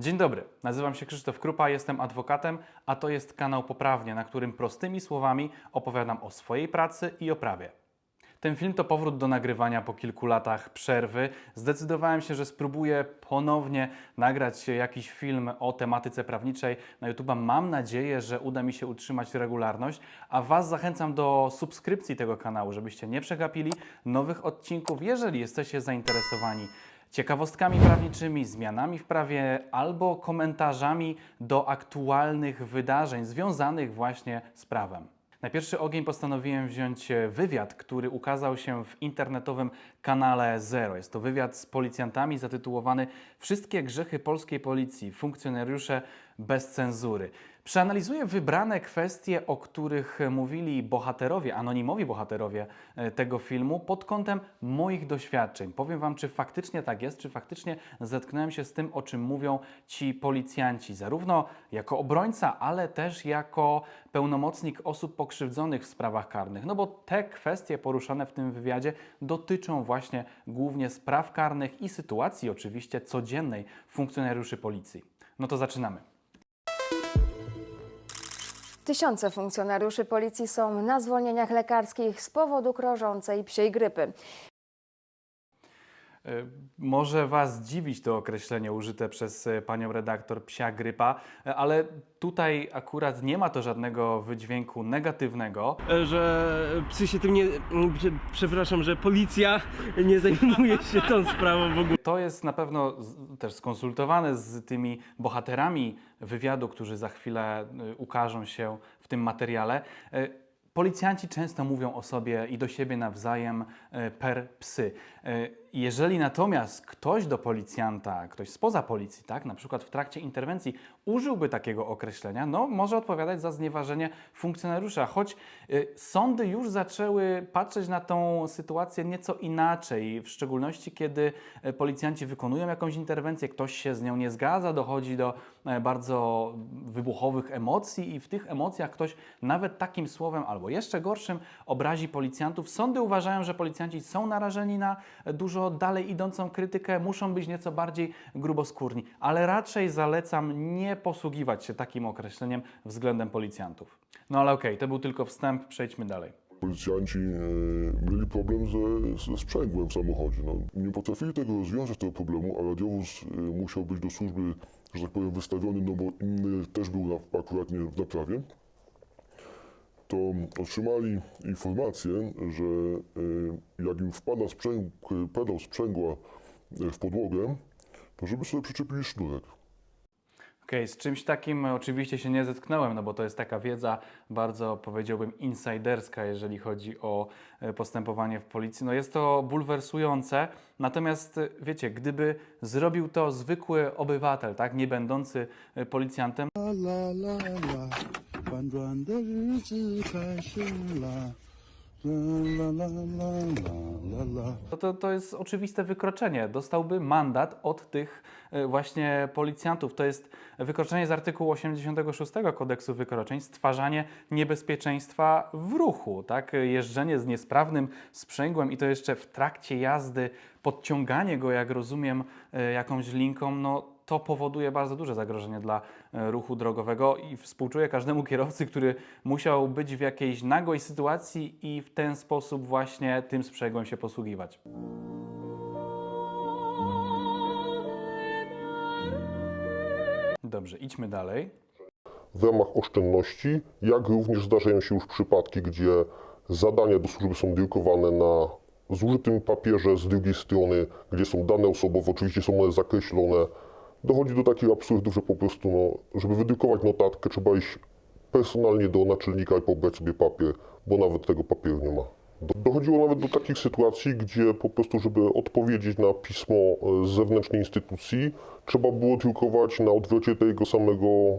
Dzień dobry, nazywam się Krzysztof Krupa, jestem adwokatem, a to jest kanał Poprawnie, na którym prostymi słowami opowiadam o swojej pracy i o prawie. Ten film to powrót do nagrywania po kilku latach przerwy. Zdecydowałem się, że spróbuję ponownie nagrać jakiś film o tematyce prawniczej na YouTube'a. Mam nadzieję, że uda mi się utrzymać regularność, a Was zachęcam do subskrypcji tego kanału, żebyście nie przegapili nowych odcinków, jeżeli jesteście zainteresowani ciekawostkami prawniczymi, zmianami w prawie albo komentarzami do aktualnych wydarzeń związanych właśnie z prawem. Na pierwszy ogień postanowiłem wziąć wywiad, który ukazał się w internetowym kanale Zero. Jest to wywiad z policjantami zatytułowany Wszystkie grzechy polskiej policji, funkcjonariusze bez cenzury. Przeanalizuję wybrane kwestie, o których mówili bohaterowie, anonimowi bohaterowie e, tego filmu pod kątem moich doświadczeń. Powiem Wam, czy faktycznie tak jest, czy faktycznie zetknąłem się z tym, o czym mówią ci policjanci, zarówno jako obrońca, ale też jako pełnomocnik osób pokrzywdzonych w sprawach karnych. No bo te kwestie poruszane w tym wywiadzie dotyczą właśnie głównie spraw karnych i sytuacji oczywiście codziennej funkcjonariuszy policji. No to zaczynamy. Tysiące funkcjonariuszy policji są na zwolnieniach lekarskich z powodu krążącej psiej grypy. E, Może Was dziwić to określenie użyte przez e, panią redaktor psia grypa, e, ale tutaj akurat nie ma to żadnego wydźwięku negatywnego. Że psy się tym nie. m, prze- Przepraszam, że policja nie zajmuje się tą sprawą w ogóle. To jest na pewno też skonsultowane z tymi bohaterami wywiadu, którzy za chwilę ukażą się w tym materiale. Policjanci często mówią o sobie i do siebie nawzajem per psy. Jeżeli natomiast ktoś do policjanta, ktoś spoza policji, tak, na przykład w trakcie interwencji użyłby takiego określenia, no może odpowiadać za znieważenie funkcjonariusza, choć y, sądy już zaczęły patrzeć na tą sytuację nieco inaczej, w szczególności kiedy e, policjanci wykonują jakąś interwencję, ktoś się z nią nie zgadza, dochodzi do e, bardzo wybuchowych emocji i w tych emocjach ktoś nawet takim słowem albo jeszcze gorszym obrazi policjantów. Sądy uważają, że policjanci są narażeni na dużo dalej idącą krytykę, muszą być nieco bardziej gruboskórni, ale raczej zalecam nie posługiwać się takim określeniem względem policjantów. No ale okej, to był tylko wstęp, przejdźmy dalej. Policjanci e, mieli problem ze, ze sprzęgłem w samochodzie. No, nie potrafili tego rozwiązać, tego problemu, a radiowóz e, musiał być do służby, że tak powiem, wystawiony, no bo inny też był na, akurat nie w naprawie. To otrzymali informację, że e, jak im wpada sprzęg, pedał sprzęgła e, w podłogę, to żeby sobie przyczepili sznurek. Okej, okay, z czymś takim oczywiście się nie zetknąłem, no bo to jest taka wiedza bardzo powiedziałbym insiderska, jeżeli chodzi o e, postępowanie w policji. No jest to bulwersujące, natomiast e, wiecie, gdyby zrobił to zwykły obywatel, tak, nie będący e, policjantem. La, la, la, la to, to, to jest oczywiste wykroczenie. Dostałby mandat od tych e, właśnie policjantów. To jest wykroczenie z artykułu 86 kodeksu wykroczeń, stwarzanie niebezpieczeństwa w ruchu, tak? Jeżdżenie z niesprawnym sprzęgłem i to jeszcze w trakcie jazdy, podciąganie go, jak rozumiem, e, jakąś linką, no to powoduje bardzo duże zagrożenie dla e, ruchu drogowego i współczuję każdemu kierowcy, który musiał być w jakiejś nagłej sytuacji i w ten sposób właśnie tym sprzęgłem się posługiwać. Dobrze, idźmy dalej. w ramach oszczędności, jak również zdarzają się już przypadki, gdzie zadania do służby są drukowane na zużytym papierze, z drugiej strony, gdzie są dane osobowe, oczywiście są one zakreślone. Dochodzi do takich absurdów, że po prostu, no, żeby wydrukować notatkę, trzeba iść personalnie do naczelnika i pobrać sobie papier, bo nawet tego papieru nie ma. Do- Dochodziło nawet do takich sytuacji, gdzie po prostu, żeby odpowiedzieć na pismo e, z zewnętrznej instytucji, trzeba było drukować na odwrocie tego samego e,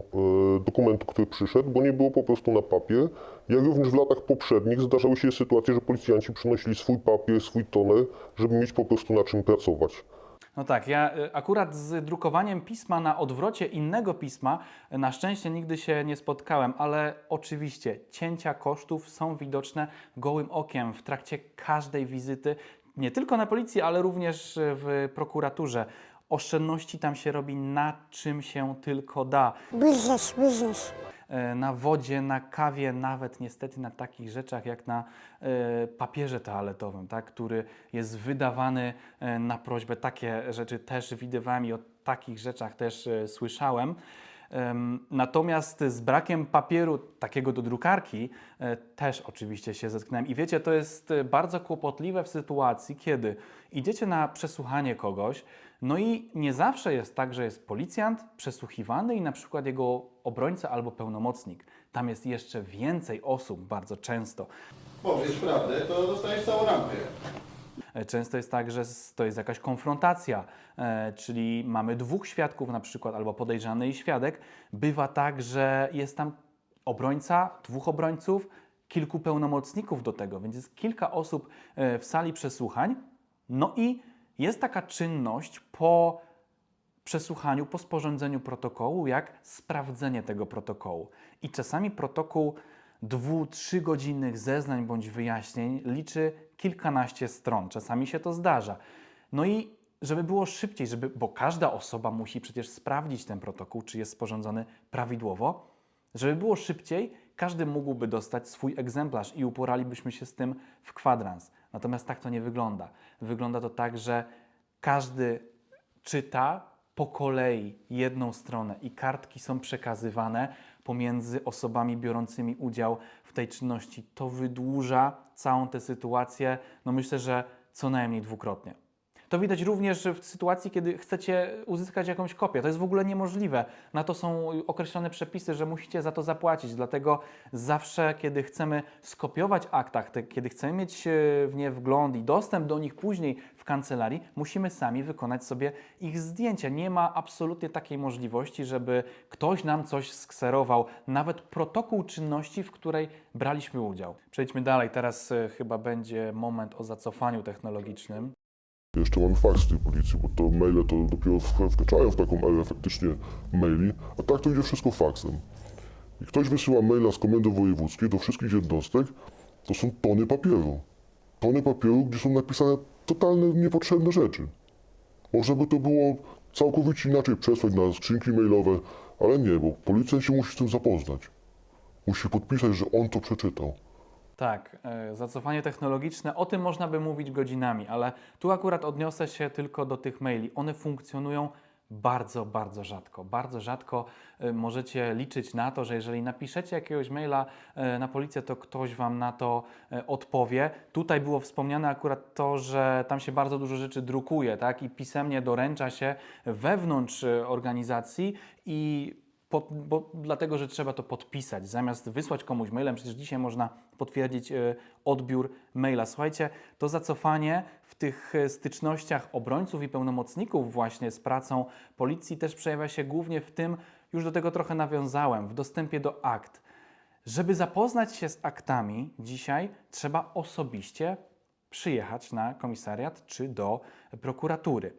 dokumentu, który przyszedł, bo nie było po prostu na papier. Jak również w latach poprzednich zdarzały się sytuacje, że policjanci przynosili swój papier, swój toner, żeby mieć po prostu na czym pracować. No tak, ja y, akurat z drukowaniem pisma na odwrocie innego pisma y, na szczęście nigdy się nie spotkałem, ale oczywiście cięcia kosztów są widoczne gołym okiem w trakcie każdej wizyty, nie tylko na policji, ale również w prokuraturze. Oszczędności tam się robi na czym się tylko da. Biznes, biznes. E, Na wodzie, na kawie, nawet niestety na takich rzeczach jak na e, papierze toaletowym, tak, który jest wydawany e, na prośbę. Takie rzeczy też widywałem i o takich rzeczach też słyszałem. Natomiast z brakiem papieru takiego do drukarki e, też oczywiście się zetknąłem. I wiecie, to jest e, bardzo kłopotliwe w sytuacji, kiedy idziecie na przesłuchanie kogoś, no i nie zawsze jest tak, że jest policjant przesłuchiwany i na przykład jego obrońca albo pełnomocnik. Tam jest jeszcze więcej osób bardzo często. Powiesz prawdę, to dostajesz całą rampę. E, Często jest tak, że to jest jakaś konfrontacja, e, czyli mamy dwóch świadków na przykład, albo podejrzany i świadek. Bywa tak, że jest tam obrońca, dwóch obrońców, kilku pełnomocników do tego, więc jest kilka osób e, w sali przesłuchań. No i jest taka czynność po przesłuchaniu, po sporządzeniu protokołu, jak sprawdzenie tego protokołu. I czasami protokół dwu, trzygodzinnych zeznań bądź wyjaśnień liczy kilkanaście stron. Czasami się to zdarza. No i żeby było szybciej, żeby, bo każda osoba musi przecież sprawdzić ten protokół, czy jest sporządzony prawidłowo, żeby było szybciej, każdy mógłby dostać swój egzemplarz i uporalibyśmy się z tym w kwadrans. Natomiast tak to nie wygląda. Wygląda to tak, że każdy czyta po kolei jedną stronę i kartki są przekazywane pomiędzy osobami biorącymi udział w tej czynności. To wydłuża całą tę sytuację, no myślę, że co najmniej dwukrotnie. To widać również w sytuacji, kiedy chcecie uzyskać jakąś kopię. To jest w ogóle niemożliwe. Na to są określone przepisy, że musicie za to zapłacić. Dlatego zawsze, kiedy chcemy skopiować aktach, te, kiedy chcemy mieć e, w nie wgląd i dostęp do nich później w kancelarii, musimy sami wykonać sobie ich zdjęcia. Nie ma absolutnie takiej możliwości, żeby ktoś nam coś skserował, nawet protokół czynności, w której braliśmy udział. Przejdźmy dalej. Teraz e, chyba będzie moment o zacofaniu technologicznym. Jeszcze mamy faks tej policji, bo to maile to dopiero wkraczają w taką erę faktycznie maili, a tak to idzie wszystko faksem. I ktoś wysyła maila z komendy wojewódzkiej do wszystkich jednostek, to są tony papieru. Tony papieru, gdzie są napisane totalne niepotrzebne rzeczy. Można by to było całkowicie inaczej przesłać na skrzynki mailowe, ale nie, bo policjant się musi z tym zapoznać. Musi podpisać, że on to przeczytał. Tak, e, zacofanie technologiczne, o tym można by mówić godzinami, ale tu akurat odniosę się tylko do tych maili. One funkcjonują bardzo, bardzo rzadko. Bardzo rzadko e, możecie liczyć na to, że jeżeli napiszecie jakiegoś maila e, na policję, to ktoś Wam na to odpowie. Tutaj było wspomniane akurat to, że tam się bardzo dużo rzeczy drukuje tak? i pisemnie doręcza się wewnątrz organizacji i pod, bo, dlatego, że trzeba to podpisać. Zamiast wysłać komuś mailem, przecież dzisiaj można potwierdzić e, odbiór maila. Słuchajcie, to zacofanie w tych e, stycznościach obrońców i pełnomocników właśnie z pracą policji też przejawia się głównie w tym, już do tego trochę nawiązałem, w dostępie do akt. Żeby zapoznać się z aktami dzisiaj trzeba osobiście przyjechać na komisariat czy do prokuratury.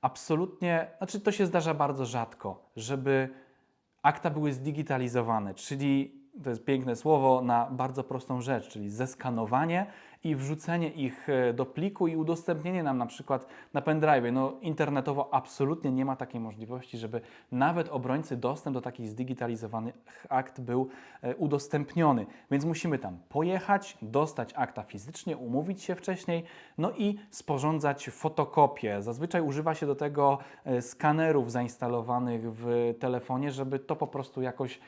Absolutnie, znaczy to się zdarza bardzo rzadko, żeby akta były zdigitalizowane, czyli to jest piękne słowo na bardzo prostą rzecz, czyli zeskanowanie i wrzucenie ich e, do pliku i udostępnienie nam na przykład na pendrive. No internetowo absolutnie nie ma takiej możliwości, żeby nawet obrońcy dostęp do takich zdigitalizowanych akt był e, udostępniony. Więc musimy tam pojechać, dostać akta fizycznie, umówić się wcześniej, no i sporządzać fotokopię. Zazwyczaj używa się do tego e, skanerów zainstalowanych w telefonie, żeby to po prostu jakoś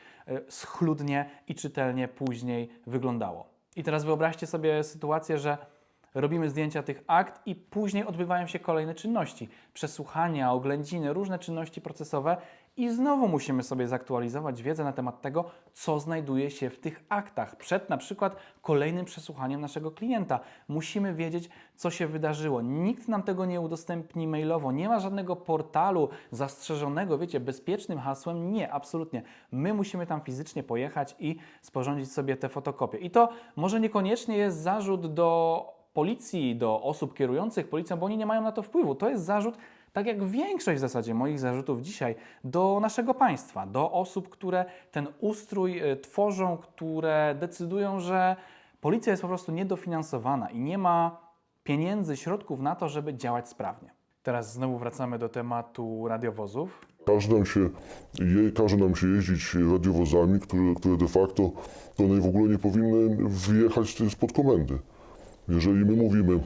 schludnie i czytelnie później wyglądało. I teraz wyobraźcie sobie sytuację, że robimy zdjęcia tych akt i później odbywają się kolejne czynności. Przesłuchania, oględziny, różne czynności procesowe i znowu musimy sobie zaktualizować wiedzę na temat tego, co znajduje się w tych aktach przed na przykład kolejnym przesłuchaniem naszego klienta. Musimy wiedzieć, co się wydarzyło. Nikt nam tego nie udostępni mailowo. Nie ma żadnego portalu zastrzeżonego, wiecie, bezpiecznym hasłem. Nie, absolutnie. My musimy tam fizycznie pojechać i sporządzić sobie te fotokopie. I to może niekoniecznie jest zarzut do policji, do osób kierujących policją, bo oni nie mają na to wpływu. To jest zarzut, tak jak większość w zasadzie moich zarzutów dzisiaj, do naszego państwa, do osób, które ten ustrój e, tworzą, które decydują, że policja jest po prostu niedofinansowana i nie ma pieniędzy, środków na to, żeby działać sprawnie. Teraz znowu wracamy do tematu radiowozów. Każe nam się, je, każe nam się jeździć radiowozami, które, które de facto to one w ogóle nie powinny wyjechać spod komendy. Jeżeli my mówimy,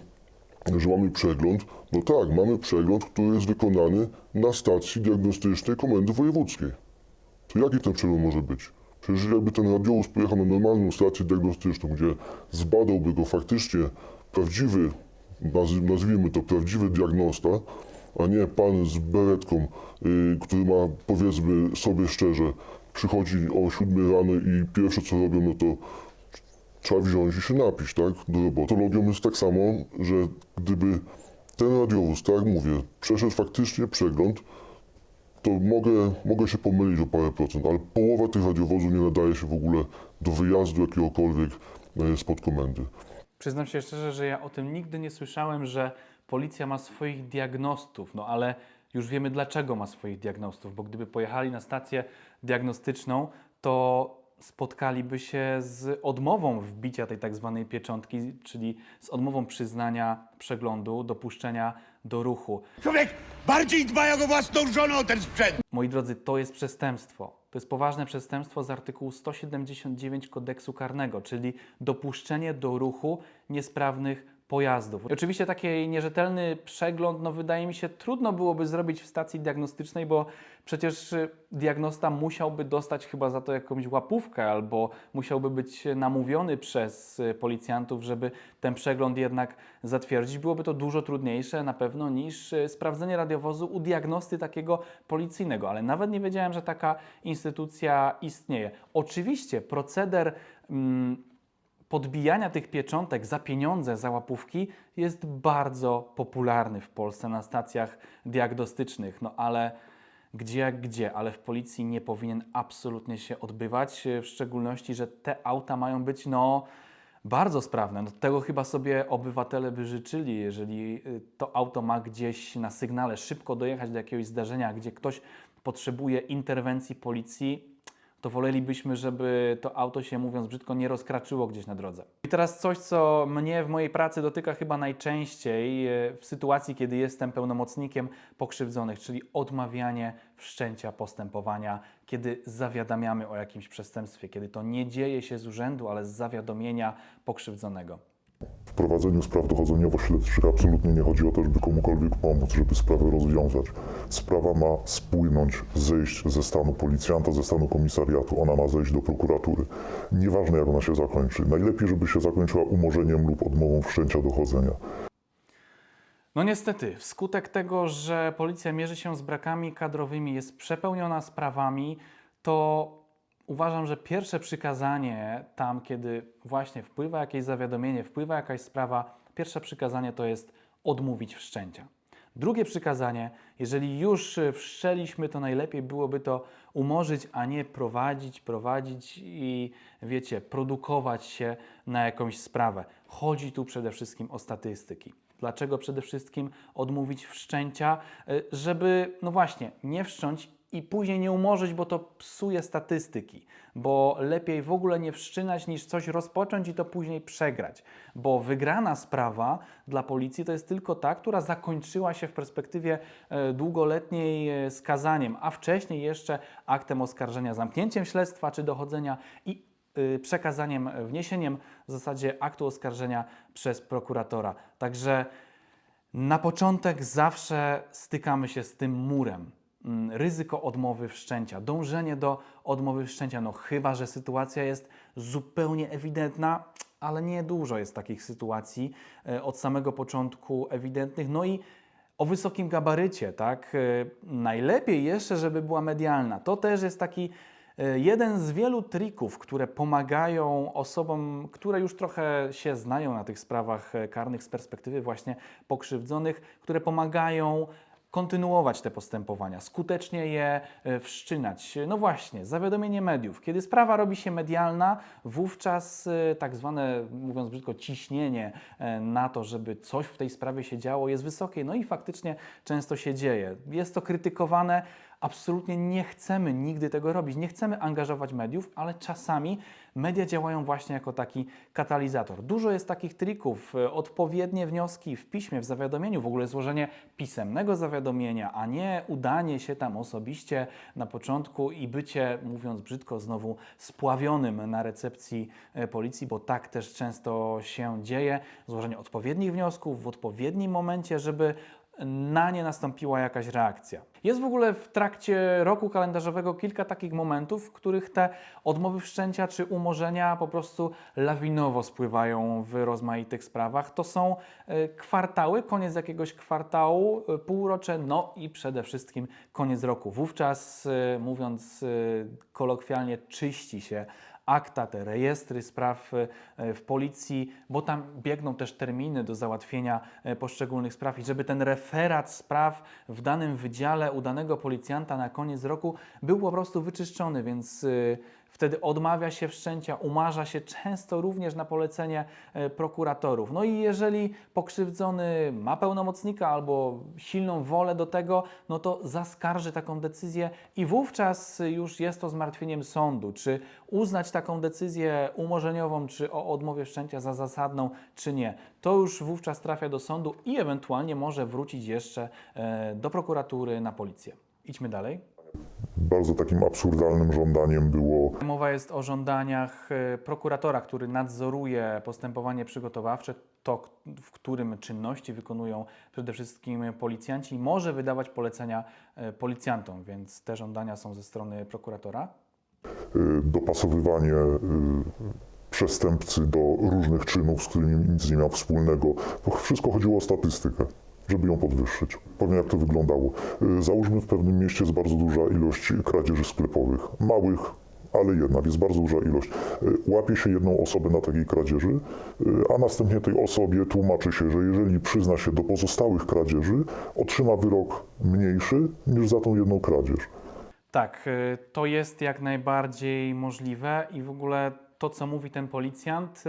że mamy przegląd, no tak, mamy przegląd, który jest wykonany na stacji diagnostycznej Komendy Wojewódzkiej. To jaki ten przegląd może być? Przecież jakby ten radiowóz pojechał na normalną stację diagnostyczną, gdzie zbadałby go faktycznie prawdziwy, naz- nazwijmy to prawdziwy diagnosta, a nie pan z beretką, y, który ma, powiedzmy sobie szczerze, przychodzi o 7 rano i pierwsze co robią, no to trzeba wziąć i się napić, tak, do roboty. Patologią jest tak samo, że gdyby ten radiowóz, tak jak mówię, przeszedł faktycznie przegląd, to mogę, mogę się pomylić o parę procent, ale połowa tych radiowozów nie nadaje się w ogóle do wyjazdu jakiegokolwiek e, spod komendy. Przyznam się szczerze, że ja o tym nigdy nie słyszałem, że policja ma swoich diagnostów, no ale już wiemy dlaczego ma swoich diagnostów, bo gdyby pojechali na stację diagnostyczną, to spotkaliby się z odmową wbicia tej tak zwanej pieczątki, czyli z odmową przyznania przeglądu, dopuszczenia do ruchu. Człowiek bardziej dba jak o własną żonę o ten sprzęt. Moi drodzy, to jest przestępstwo. To jest poważne przestępstwo z artykułu 179 kodeksu karnego, czyli dopuszczenie do ruchu niesprawnych pojazdów. I oczywiście taki nierzetelny przegląd, no wydaje mi się, trudno byłoby zrobić w stacji diagnostycznej, bo przecież y, diagnosta musiałby dostać chyba za to jakąś łapówkę, albo musiałby być namówiony przez y, policjantów, żeby ten przegląd jednak zatwierdzić. Byłoby to dużo trudniejsze na pewno niż y, sprawdzenie radiowozu u diagnosty takiego policyjnego, ale nawet nie wiedziałem, że taka instytucja istnieje. Oczywiście proceder. Mm, podbijania tych pieczątek za pieniądze, za łapówki jest bardzo popularny w Polsce na stacjach diagnostycznych. No ale gdzie jak gdzie, ale w policji nie powinien absolutnie się odbywać, w szczególności, że te auta mają być no bardzo sprawne. No, tego chyba sobie obywatele by życzyli, jeżeli y, to auto ma gdzieś na sygnale szybko dojechać do jakiegoś zdarzenia, gdzie ktoś potrzebuje interwencji policji, to wolelibyśmy, żeby to auto się, mówiąc brzydko, nie rozkraczyło gdzieś na drodze. I teraz coś, co mnie w mojej pracy dotyka chyba najczęściej e, w sytuacji, kiedy jestem pełnomocnikiem pokrzywdzonych, czyli odmawianie wszczęcia postępowania, kiedy zawiadamiamy o jakimś przestępstwie, kiedy to nie dzieje się z urzędu, ale z zawiadomienia pokrzywdzonego. W prowadzeniu spraw dochodzeniowo-śledczych absolutnie nie chodzi o to, żeby komukolwiek pomóc, żeby sprawę rozwiązać. Sprawa ma spłynąć, zejść ze stanu policjanta, ze stanu komisariatu, ona ma zejść do prokuratury. Nieważne jak ona się zakończy. Najlepiej, żeby się zakończyła umorzeniem lub odmową wszczęcia dochodzenia. No niestety, wskutek tego, że policja mierzy się z brakami kadrowymi, jest przepełniona sprawami, to uważam, że pierwsze przykazanie tam, kiedy właśnie wpływa jakieś zawiadomienie, wpływa jakaś sprawa, pierwsze przykazanie to jest odmówić wszczęcia. Drugie przykazanie, jeżeli już y, wszczęliśmy, to najlepiej byłoby to umorzyć, a nie prowadzić, prowadzić i wiecie, produkować się na jakąś sprawę. Chodzi tu przede wszystkim o statystyki. Dlaczego przede wszystkim odmówić wszczęcia? Y, Żeby, no właśnie, nie wszcząć i później nie umorzyć, bo to psuje statystyki. Bo lepiej w ogóle nie wszczynać niż coś rozpocząć i to później przegrać. Bo wygrana sprawa dla policji to jest tylko ta, która zakończyła się w perspektywie e, długoletniej e, skazaniem, a wcześniej jeszcze aktem oskarżenia, zamknięciem śledztwa czy dochodzenia i y, przekazaniem, wniesieniem w zasadzie aktu oskarżenia przez prokuratora. Także na początek zawsze stykamy się z tym murem. Mm, Ryzyko odmowy wszczęcia, dążenie do odmowy wszczęcia, no chyba, że sytuacja jest zupełnie ewidentna, ale nie dużo jest takich sytuacji e, od samego początku ewidentnych. No i o wysokim gabarycie, tak? E, Najlepiej jeszcze, żeby była medialna. To też jest taki e, jeden z wielu trików, które pomagają osobom, które już trochę się znają na tych sprawach karnych z perspektywy właśnie pokrzywdzonych, które pomagają kontynuować te postępowania, skutecznie je e, wszczynać. No właśnie, zawiadomienie mediów. Kiedy sprawa robi się medialna, wówczas e, tak zwane, mówiąc brzydko, ciśnienie e, na to, żeby coś w tej sprawie się działo, jest wysokie. No i faktycznie często się dzieje. Jest to krytykowane, Absolutnie nie chcemy nigdy tego robić, nie chcemy angażować mediów, ale czasami media działają właśnie jako taki katalizator. Dużo jest takich trików, e, odpowiednie wnioski w piśmie, w zawiadomieniu, w ogóle złożenie pisemnego zawiadomienia, a nie udanie się tam osobiście na początku i bycie, mówiąc brzydko, znowu spławionym na recepcji e, policji, bo tak też często się dzieje. Złożenie odpowiednich wniosków w odpowiednim momencie, żeby na nie nastąpiła jakaś reakcja. Jest w ogóle w trakcie roku kalendarzowego kilka takich momentów, w których te odmowy wszczęcia czy umorzenia po prostu lawinowo spływają w rozmaitych sprawach. To są e, kwartały, koniec jakiegoś kwartału, e, półrocze, no i przede wszystkim koniec roku. Wówczas, e, mówiąc kolokwialnie, czyści się akta, te rejestry spraw e, w policji, bo tam biegną też terminy do załatwienia e, poszczególnych spraw i żeby ten referat spraw w danym wydziale u danego policjanta na koniec roku był po prostu wyczyszczony, więc e, wtedy odmawia się wszczęcia, umarza się często również na polecenie e, prokuratorów. No i jeżeli pokrzywdzony ma pełnomocnika albo silną wolę do tego, no to zaskarży taką decyzję i wówczas już jest to zmartwieniem sądu, czy uznać taką decyzję umorzeniową, czy o odmowie wszczęcia za zasadną, czy nie. To już wówczas trafia do sądu i ewentualnie może wrócić jeszcze e, do prokuratury na policję. Idźmy dalej. Bardzo takim absurdalnym żądaniem było Mowa jest o żądaniach e, prokuratora, który nadzoruje postępowanie przygotowawcze, to k- w którym czynności wykonują przede wszystkim policjanci i może wydawać polecenia e, policjantom, więc te żądania są ze strony prokuratora. y, dopasowywanie y, przestępcy do różnych czynów, z którymi nic nie miał wspólnego. To wszystko chodziło o statystykę, żeby ją podwyższyć. Powiem jak to wyglądało. Y, Załóżmy w pewnym mieście jest bardzo duża ilość kradzieży sklepowych. Małych, ale jednak jest bardzo duża ilość. Y, Łapie się jedną osobę na takiej kradzieży, y, a następnie tej osobie tłumaczy się, że jeżeli przyzna się do pozostałych kradzieży, otrzyma wyrok mniejszy niż za tą jedną kradzież. Tak, to jest jak najbardziej możliwe i w ogóle to, co mówi ten policjant,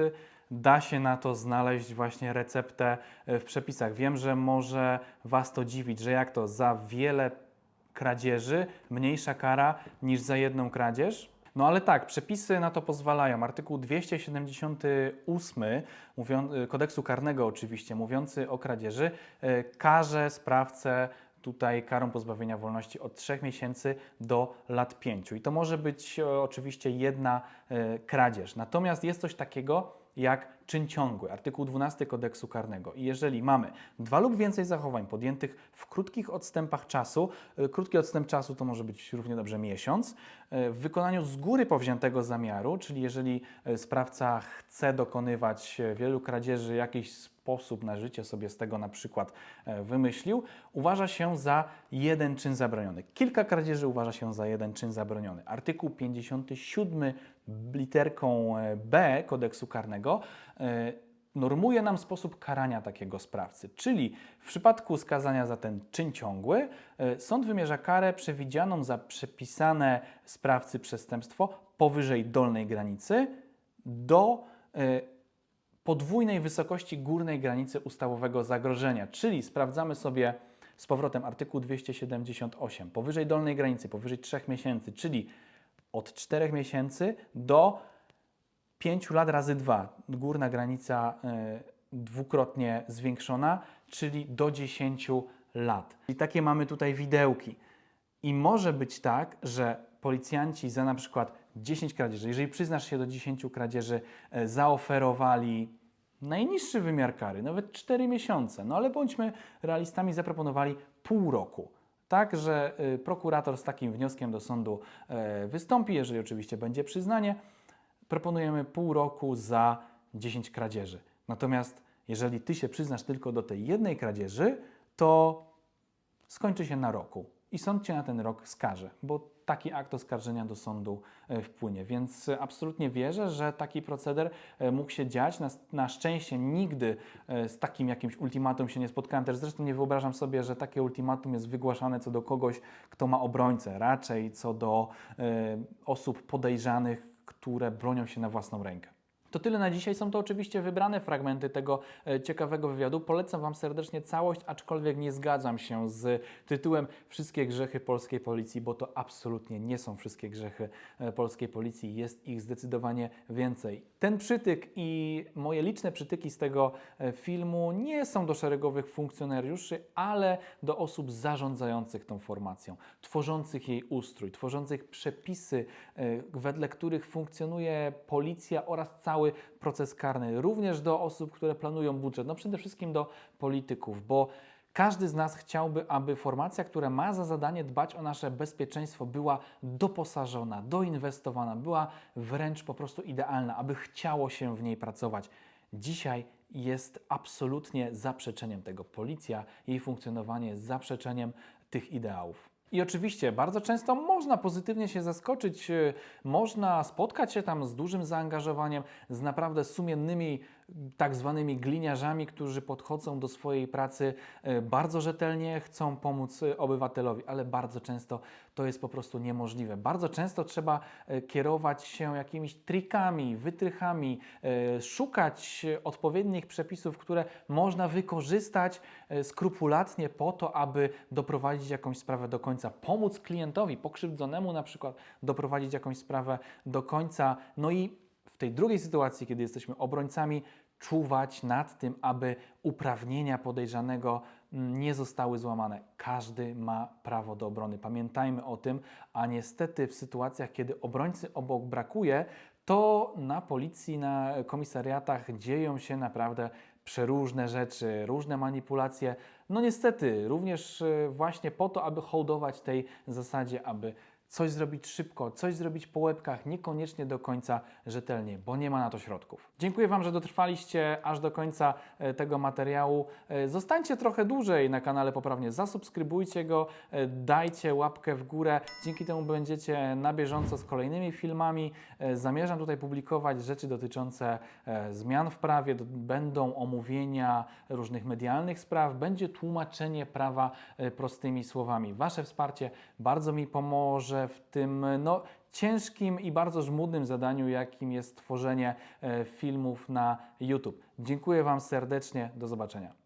da się na to znaleźć właśnie receptę y, w przepisach. Wiem, że może Was to dziwić, że jak to za wiele kradzieży mniejsza kara niż za jedną kradzież. No ale tak, przepisy na to pozwalają. Artykuł 278 mówiąc, y, kodeksu karnego oczywiście, mówiący o kradzieży, y, karze sprawcę tutaj karą pozbawienia wolności od 3 miesięcy do lat 5. I to może być e, oczywiście jedna e, kradzież. Natomiast jest coś takiego jak czyn ciągły, artykuł 12 kodeksu karnego. I jeżeli mamy dwa lub więcej zachowań podjętych w krótkich odstępach czasu, e, krótki odstęp czasu to może być równie dobrze miesiąc, w wykonaniu z góry powziętego zamiaru, czyli jeżeli e, sprawca chce dokonywać e, wielu kradzieży, jakiś sposób na życie sobie z tego na przykład e, wymyślił, uważa się za jeden czyn zabroniony. Kilka kradzieży uważa się za jeden czyn zabroniony. Artykuł 57 literką e, B kodeksu karnego e, normuje nam sposób karania takiego sprawcy. Czyli w przypadku skazania za ten czyn ciągły, e, sąd wymierza karę przewidzianą za przepisane sprawcy przestępstwo powyżej dolnej granicy do e, podwójnej wysokości górnej granicy ustawowego zagrożenia. Czyli sprawdzamy sobie z powrotem artykuł 278 powyżej dolnej granicy, powyżej 3 miesięcy, czyli od 4 miesięcy do 5 lat razy 2. Górna granica e, dwukrotnie zwiększona, czyli do 10 lat. I takie mamy tutaj widełki. I może być tak, że policjanci za na przykład 10 kradzieży, jeżeli przyznasz się do 10 kradzieży, e, zaoferowali najniższy wymiar kary, nawet 4 miesiące. No ale bądźmy realistami, zaproponowali pół roku. Tak, że y, prokurator z takim wnioskiem do sądu e, wystąpi, jeżeli oczywiście będzie przyznanie. Proponujemy pół roku za 10 kradzieży. Natomiast jeżeli ty się przyznasz tylko do tej jednej kradzieży, to skończy się na roku i sąd cię na ten rok skaże, bo taki akt oskarżenia do sądu e, wpłynie. Więc absolutnie wierzę, że taki proceder e, mógł się dziać. Na, na szczęście nigdy e, z takim jakimś ultimatum się nie spotkałem. Też zresztą nie wyobrażam sobie, że takie ultimatum jest wygłaszane co do kogoś, kto ma obrońcę, raczej co do e, osób podejrzanych, które bronią się na własną rękę. To tyle na dzisiaj. Są to oczywiście wybrane fragmenty tego e, ciekawego wywiadu. Polecam Wam serdecznie całość, aczkolwiek nie zgadzam się z tytułem Wszystkie grzechy polskiej policji, bo to absolutnie nie są wszystkie grzechy e, polskiej policji. Jest ich zdecydowanie więcej. Ten przytyk i moje liczne przytyki z tego e, filmu nie są do szeregowych funkcjonariuszy, ale do osób zarządzających tą formacją, tworzących jej ustrój, tworzących przepisy, wedle których funkcjonuje policja oraz cały proces karny, również do osób, które planują budżet, no przede wszystkim do polityków, bo każdy z nas chciałby, aby formacja, która ma za zadanie dbać o nasze bezpieczeństwo, była doposażona, doinwestowana, była wręcz po prostu idealna, aby chciało się w niej pracować. Dzisiaj jest absolutnie zaprzeczeniem tego. Policja, jej funkcjonowanie jest zaprzeczeniem tych ideałów. I oczywiście bardzo często można pozytywnie się zaskoczyć, e, można spotkać się tam z dużym zaangażowaniem, z naprawdę sumiennymi, tak zwanymi gliniarzami, którzy podchodzą do swojej pracy e, bardzo rzetelnie, chcą pomóc e, obywatelowi, ale bardzo często to jest po prostu niemożliwe. Bardzo często trzeba e, kierować się jakimiś trikami, wytrychami, szukać odpowiednich przepisów, które można wykorzystać skrupulatnie po to, aby doprowadzić jakąś sprawę do końca, pomóc klientowi pokrzywdzonemu na przykład doprowadzić jakąś sprawę do końca. No i w tej drugiej sytuacji, kiedy jesteśmy obrońcami, czuwać nad tym, aby uprawnienia podejrzanego mm, nie zostały złamane. Każdy ma prawo do obrony. Pamiętajmy o tym, a niestety w sytuacjach, kiedy obrońcy obok brakuje, to na policji, na komisariatach dzieją się naprawdę przeróżne rzeczy, różne manipulacje. No niestety, również e, właśnie po to, aby hołdować tej zasadzie, aby coś zrobić szybko, coś zrobić po łebkach, niekoniecznie do końca rzetelnie, bo nie ma na to środków. Dziękuję Wam, że dotrwaliście aż do końca e, tego materiału. E, Zostańcie trochę dłużej na kanale Poprawnie, zasubskrybujcie go, e, dajcie łapkę w górę. Dzięki temu będziecie na bieżąco z kolejnymi filmami. Zamierzam tutaj publikować rzeczy dotyczące zmian w prawie, będą omówienia różnych medialnych spraw, będzie tłumaczenie prawa prostymi słowami. Wasze wsparcie bardzo mi pomoże w tym no, ciężkim i bardzo żmudnym zadaniu, jakim jest tworzenie e, filmów na YouTube. Dziękuję Wam serdecznie, do zobaczenia.